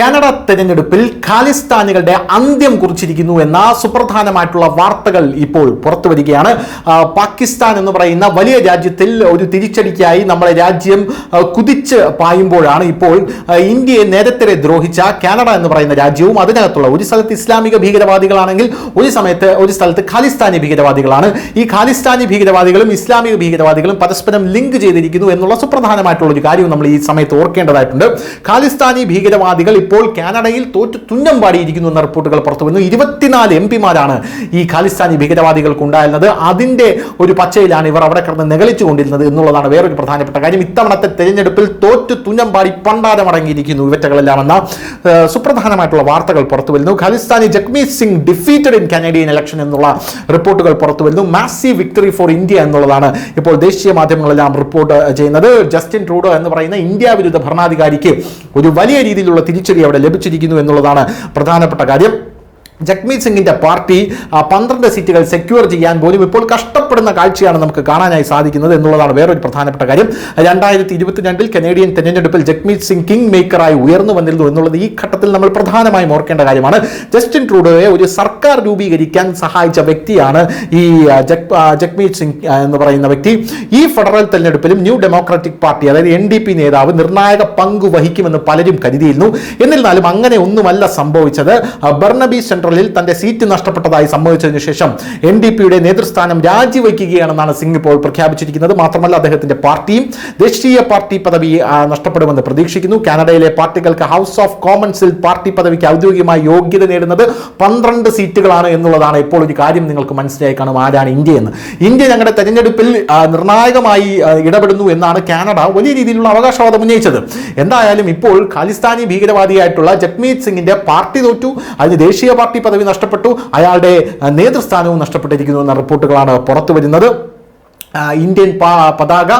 Canada തെരഞ്ഞെടുപ്പിൽ ഖാലിസ്ഥാനികളുടെ അന്ത്യം കുറിച്ചിരിക്കുന്നു എന്ന സുപ്രധാനമായിട്ടുള്ള വാർത്തകൾ ഇപ്പോൾ പുറത്തു വരികയാണ്. പാകിസ്ഥാൻ എന്ന് പറയുന്ന വലിയ രാജ്യത്തിൽ ഒരു തിരിച്ചടിക്കായി നമ്മുടെ രാജ്യം കുതിച്ച് പായുമ്പോഴാണ് ഇപ്പോൾ ഇന്ത്യയെ നേരത്തെ ദ്രോഹിച്ച കാനഡ എന്ന് പറയുന്ന രാജ്യവും അതിനകത്തുള്ള ഒരു സ്ഥലത്ത് ഇസ്ലാമിക ഭീകരവാദികളാണെങ്കിൽ ഒരു സമയത്ത് ഒരു സ്ഥലത്ത് ഖാലിസ്ഥാനി ഭീകരവാദികളാണ്. ഈ ഖാലിസ്ഥാനി ഭീകരവാദികളും ഇസ്ലാമിക ഭീകരവാദികളും പരസ്പരം ലിങ്ക് ചെയ്തിരിക്കുന്നു എന്നുള്ള സുപ്രധാനമായിട്ടുള്ള ഒരു കാര്യവും നമ്മൾ ഈ സമയത്ത് ഓർക്കേണ്ടതായിട്ടുണ്ട്. ഖാലിസ്ഥാനി ഭീകരവാദികൾ കാനഡയിൽ തോറ്റു തുന്നം പാടിയിരിക്കുന്നു എന്ന റിപ്പോർട്ടുകൾ പുറത്തു വന്നു ഇരുപത്തിനാല് എം പിമാരാണ് ഈ ഖാലിസ്ഥാനി ഭീകരവാദികൾക്ക് ഉണ്ടായിരുന്നത് അതിന്റെ ഒരു പച്ചയിലാണ് ഇവർ അവിടെ കിടന്ന് നികളിച്ചു കൊണ്ടിരുന്നത് എന്നുള്ളതാണ് വേറൊരു പ്രധാനപ്പെട്ട കാര്യം. ഇത്തവണത്തെ തെരഞ്ഞെടുപ്പിൽ തോറ്റു തുന്നം പാടി പണ്ടാരം അടങ്ങിയിരിക്കുന്നു ഇവറ്റകളെല്ലാം എന്ന സുപ്രധാനമായിട്ടുള്ള വാർത്തകൾ പുറത്തു വരുന്നു Khalistani Jagmeet Singh defeated in Canadian election എന്നുള്ള റിപ്പോർട്ടുകൾ പുറത്തു വരുന്നു മാസീവ് വിക്ടറി ഫോർ ഇന്ത്യ എന്നുള്ളതാണ് ഇപ്പോൾ ദേശീയ മാധ്യമങ്ങളെല്ലാം റിപ്പോർട്ട് ചെയ്യുന്നത്. ജസ്റ്റിൻ ട്രൂഡോ എന്ന് പറയുന്ന ഇന്ത്യ വിരുദ്ധ ഭരണാധികാരിക്ക് ഒരു വലിയ രീതിയിലുള്ള തിരിച്ചടി അവിടെ ലഭിച്ചിരിക്കുന്നു എന്നുള്ളതാണ് പ്രധാനപ്പെട്ട കാര്യം. ജഗ്മീത് സിംഗിന്റെ പാർട്ടി പന്ത്രണ്ട് സീറ്റുകൾ സെക്യൂർ ചെയ്യാൻ പോലും ഇപ്പോൾ കഷ്ടപ്പെടുന്ന കാഴ്ചയാണ് നമുക്ക് കാണാനായി സാധിക്കുന്നത് എന്നുള്ളതാണ് വേറൊരു പ്രധാനപ്പെട്ട കാര്യം. രണ്ടായിരത്തി ഇരുപത്തിരണ്ടിൽ കനേഡിയൻ തെരഞ്ഞെടുപ്പിൽ ജഗ്മീത് സിംഗ് കിങ് മേക്കറായി ഉയർന്നു വന്നിരുന്നു എന്നുള്ളത് ഈ ഘട്ടത്തിൽ നമ്മൾ പ്രധാനമായും ഓർക്കേണ്ട കാര്യമാണ്. ജസ്റ്റിൻ ട്രൂഡോയെ ഒരു സർക്കാർ രൂപീകരിക്കാൻ സഹായിച്ച വ്യക്തിയാണ് ഈ ജഗ്മീത് സിംഗ് എന്ന് പറയുന്ന വ്യക്തി. ഈ ഫെഡറൽ തെരഞ്ഞെടുപ്പിലും ന്യൂ ഡെമോക്രാറ്റിക് പാർട്ടി അതായത് എൻ ഡി പി നേതാവ് നിർണായക പങ്ക് വഹിക്കുമെന്ന് പലരും കരുതിയിരുന്നു. എന്നിരുന്നാലും അങ്ങനെ ഒന്നുമല്ല സംഭവിച്ചത്. ബർണബി ബർണബി സെൻട്രലിൽ തന്റെ സീറ്റ് നഷ്ടപ്പെട്ടതായി സംഭവിച്ചതിനു ശേഷം എൻ ഡി പിയുടെ നേതൃസ്ഥാനം രാജിവെക്കുകയാണെന്നാണ് സിംഗ് ഇപ്പോൾ പ്രഖ്യാപിച്ചിരിക്കുന്നത്. മാത്രമല്ല അദ്ദേഹത്തിന്റെ പാർട്ടിയും ദേശീയ പാർട്ടി പദവി നഷ്ടപ്പെടുമെന്ന് പ്രതീക്ഷിക്കുന്നു. കാനഡയിലെ പാർട്ടികൾക്ക് ഹൗസ് ഓഫ് കോമൺസിൽ പാർട്ടി പദവിക്ക് ഔദ്യോഗികമായി യോഗ്യത നേടുന്നത് പന്ത്രണ്ട് സീറ്റുകളാണ് എന്നുള്ളതാണ് ഇപ്പോൾ ഒരു കാര്യം നിങ്ങൾക്ക് മനസ്സിലായി കാണും. ആരാണ് ഇന്ത്യ എന്ന് ഇന്ത്യ ഞങ്ങളുടെ തെരഞ്ഞെടുപ്പിൽ നിർണായകമായി ഇടപെടുന്നു എന്നാണ് കാനഡ വലിയ രീതിയിലുള്ള അവകാശവാദം ഉന്നയിച്ചത്. എന്തായാലും ഇപ്പോൾ ഖാലിസ്ഥാനി ഭീകരവാദിയായിട്ടുള്ള ജഗ്മീത് സിംഗിന്റെ പാർട്ടി തോറ്റു. അതിന് ദേശീയ പാർട്ടി പദവി നഷ്ടപ്പെട്ടു. അയാളുടെ നേതൃസ്ഥാനവും നഷ്ടപ്പെട്ടിരിക്കുന്നു എന്ന റിപ്പോർട്ടുകളാണ് പുറത്തു വരുന്നത് ഇന്ത്യൻ പതാക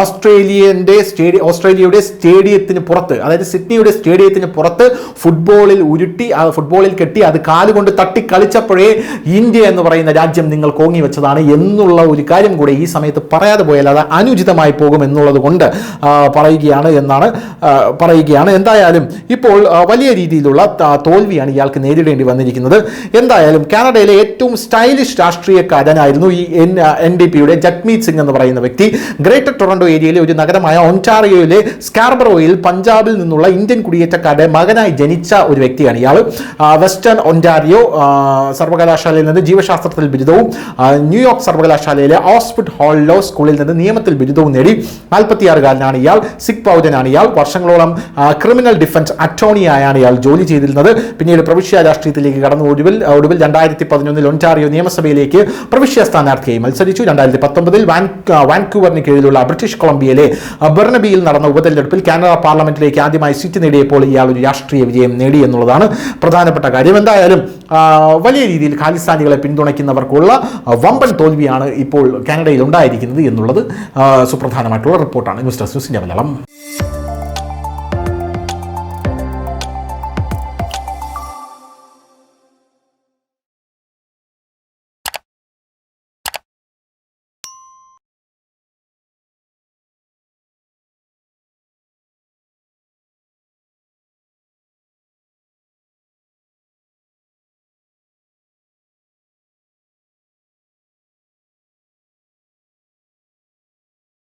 ഓസ്ട്രേലിയന്റെ സ്റ്റേഡിയ ഓസ്ട്രേലിയയുടെ സ്റ്റേഡിയത്തിന് പുറത്ത് അതായത് സിഡ്നിയുടെ സ്റ്റേഡിയത്തിന് പുറത്ത് ഫുട്ബോളിൽ ഉരുട്ടി ഫുട്ബോളിൽ കെട്ടി അത് കാലുകൊണ്ട് തട്ടി കളിച്ചപ്പോഴേ ഇന്ത്യ എന്ന് പറയുന്ന രാജ്യം നിങ്ങൾ കോങ്ങി വെച്ചതാണ് എന്നുള്ള ഒരു കാര്യം കൂടെ ഈ സമയത്ത് പറയാതെ പോയാൽ അത് അനുചിതമായി പോകും എന്നുള്ളത് കൊണ്ട് പറയുകയാണ് എന്നാണ് പറയുകയാണ്. എന്തായാലും ഇപ്പോൾ വലിയ രീതിയിലുള്ള തോൽവിയാണ് ഇയാൾക്ക് നേരിടേണ്ടി വന്നിരിക്കുന്നത്. എന്തായാലും കാനഡയിലെ ഏറ്റവും സ്റ്റൈലിഷ് രാഷ്ട്രീയക്കാരനായിരുന്നു ഈ എൻ എൻ ഡി പിയുടെ ജഗ്മീത് സിംഗ് എന്ന് പറയുന്ന വ്യക്തി. ഗ്രേറ്റർ ടൊറന്റോ ഏരിയയിലെ ഒരു നഗരമായ ഒന്റാറിയോയിലെ സ്കാർബറോയിൽ പഞ്ചാബിൽ നിന്നുള്ള ഇന്ത്യൻ കുടിയേറ്റക്കാരുടെ മകനായി ജനിച്ച ഒരു വ്യക്തിയാണ് ഇയാൾ. വെസ്റ്റേൺ ഒന്റാറിയോ ആ, സർവകലാശാലയിൽ നിന്ന് ജീവശാസ്ത്രത്തിൽ ബിരുദവും ന്യൂയോർക്ക് സർവകലാശാലയിലെ ഓസ്ഫുഡ് ഹോളിലോ സ്കൂളിൽ നിന്ന് നിയമത്തിൽ ബിരുദവും നേടി. നാൽപ്പത്തിയാറുകാരനാണ് ഇയാൾ. സിഖ് പൗരനാണ് ഇയാൾ. വർഷങ്ങളോളം ക്രിമിനൽ ഡിഫൻസ് അറ്റോർണിയായാണ് ഇയാൾ ജോലി ചെയ്തിരുന്നത്. പിന്നീട് പ്രവിശ്യ രാഷ്ട്രീയത്തിലേക്ക് കടന്നു. ഒടുവിൽ ഒടുവിൽ രണ്ടായിരത്തി പതിനൊന്നിൽ ഒന്റാറിയോ നിയമസഭയിലേക്ക് പ്രവിശ്യ സ്ഥാനാർത്ഥിയായി മത്സരിച്ചു. രണ്ടായിരത്തി പത്തൊമ്പതിൽ വാൻ വാൻകൂവറിന് കീഴിലുള്ള ബ്രിട്ടീഷ് കൊളംബിയയിലെ ബെർണബിയിൽ നടന്ന ഉപതെരഞ്ഞെടുപ്പിൽ കാനഡ പാർലമെന്റിലേക്ക് ആദ്യമായി സീറ്റ് നേടിയപ്പോൾ ഇയാൾ ഒരു രാഷ്ട്രീയ വിജയം നേടി എന്നുള്ളതാണ് പ്രധാനപ്പെട്ട കാര്യം. എന്തായാലും വലിയ രീതിയിൽ ഖാലിസ്ഥാനികളെ പിന്തുണയ്ക്കുന്നവർക്കുള്ള വമ്പൻ തോൽവിയാണ് ഇപ്പോൾ കാനഡയിൽ ഉണ്ടായിരിക്കുന്നത് എന്നുള്ളത് സുപ്രധാനമായിട്ടുള്ള റിപ്പോർട്ടാണ്. ന്യൂസ് ഡെസ്ക് ന്യൂസിന്റെ മലയാളം.